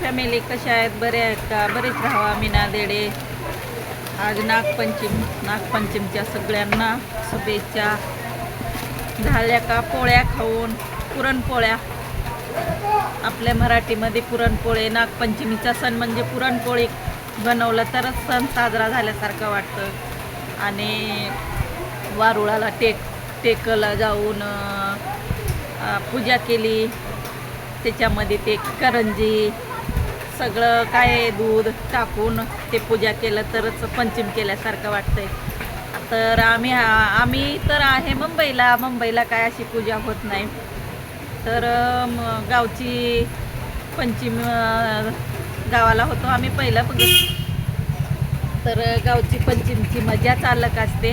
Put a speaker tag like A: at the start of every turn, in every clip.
A: Family कशा आहेत? बरे आहेत का? बरेच राहावा मीना देडे. आज नागपंचम नागपंचमीच्या सगळ्यांना शुभेच्छा. झाल्या का? पोळ्या खाऊन पुरणपोळ्या. आपल्या मराठीमध्ये पुरणपोळी नागपंचमीचा सण म्हणजे पुरणपोळी बनवलं तरच सण साजरा झाल्यासारखं वाटतं. आणि वारुळाला टेक टेकला जाऊन पूजा केली. त्याच्यामध्ये ते करंजी सगळं काय दूध टाकून ते पूजा केलं तरच पंचम केल्यासारखं वाटतंय. तर आम्ही आम्ही तर आहे मुंबईला. मुंबईला काय अशी पूजा होत नाही. तर गावची पंचम गावाला होतो आम्ही पहिलं बघ तर गावची पंचमीची मजा चालक असते.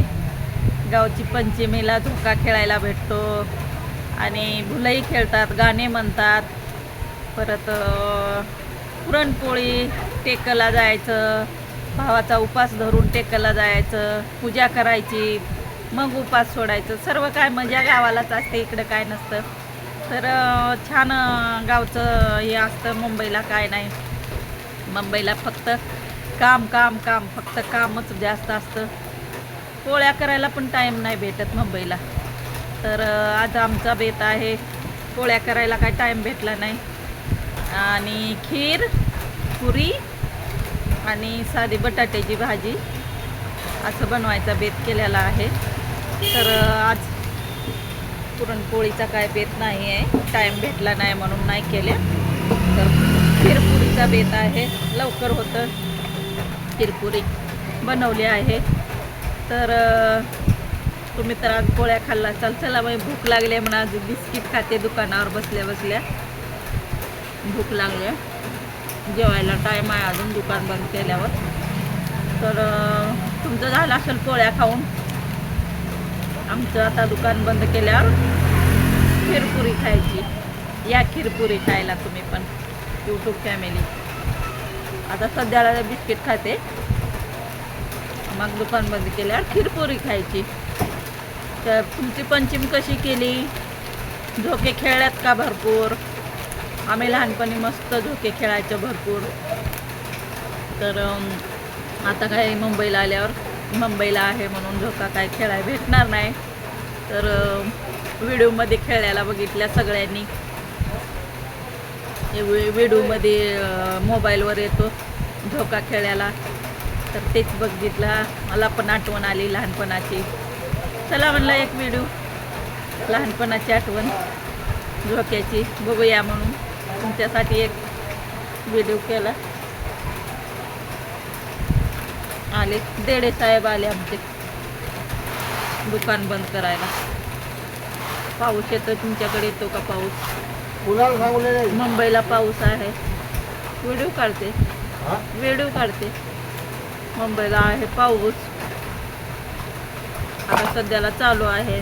A: गावची पंचमीला धोका खेळायला भेटतो. आणि भुलई खेळतात गाणे म्हणतात. परत पुरणपोळी टेकला जायचं भावाचा उपास धरून टेकला जायचं पूजा करायची मग उपास सोडायचं. सर्व काय मजा गावालाच असते इकडं काय नसतं. तर छान गावचं हे असतं मुंबईला काय नाही. मुंबईला फक्त काम काम काम फक्त कामच जास्त असतं. पोळ्या करायला पण टाईम नाही भेटत मुंबईला. तर आज आमचा बेत आहे. पोळ्या करायला काय टाईम भेटला नाही. आणि खीर पुरी आणि साधी बटाट्याची भाजी. असं बनवायचा बेत केलेला आहे. तर आज पुरणपोळीचा काय बेत नाही आहे. टाईम भेटला नाही म्हणून नाही केल्या तर खीरपुरीचा बेत आहे. लवकर होतं. खीरपुरी बनवली आहे. तर तुम्ही तर आज पोळ्या खाल्ला. चल चला मग भूक लागली आहे म्हणून आज बिस्किट खाते दुकानावर बसल्या बसल्या भूक लागली आहे जेवायला टाईम आहे अजून दुकान बंद केल्यावर. तर तुमचं झालं असेल पोळ्या खाऊन. आमचं आता दुकान बंद केल्यावर खीरपुरी खायची. या खीरपुरी खायला तुम्ही पण यूट्यूब फॅमिली आता सध्याला बिस्किट खाते. मग दुकान बंद केल्यावर खीरपुरी खायची. तर तुमची पंचमी कशी केली? झोके खेळल्यात का भरपूर? आम्ही लहानपणी मस्त झोके खेळायचो भरपूर. तर आता काय मुंबईला आल्यावर मुंबईला आहे म्हणून झोका काय खेळाय भेटणार नाही. तर व्हिडिओमध्ये खेळायला बघितल्या सगळ्यांनी. व्हिडिओमध्ये मोबाईलवर येतो झोका खेळायला. तर तेच बघितला. मला पण आठवण आली लहानपणाची. चला म्हणलं एक व्हिडिओ. लहानपणाची आठवण. झोक्याची बघूया म्हणून. तुमच्यासाठी एक व्हिडिओ केला. आले. देडे साहेब आले आमचे. दुकान बंद करायला. पाऊस येतो तुमच्याकडे येतो का पाऊस? मुंबईला पाऊस आहे. व्हिडिओ काढते.
B: हा?
A: व्हिडिओ काढते. मुंबईला आहे पाऊस. आता सध्याला चालू आहे.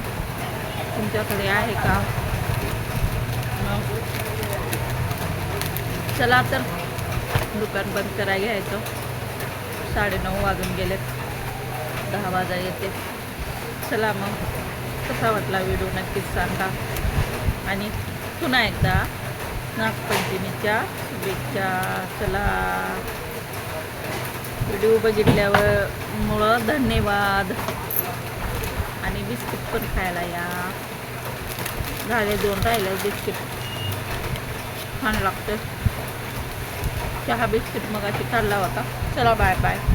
A: तुमच्याकडे आहे का मग चला तर दुकान बंद करायला घ्यायचं. साडेनऊ वाजून गेलेत. दहा वाजा येते. चला मग. कसा वाटला व्हिडिओ नक्कीच सांगा. आणि पुन्हा एकदा नागपंचमीच्या शुभेच्छा. चला. व्हिडिओ बघितल्यावर मुळं धन्यवाद. आणि बिस्किट पण खायला या. झाले दोन राहिले बिस्किट छान लागतं चहा बिस्किट मग अशी होता. चला बाय बाय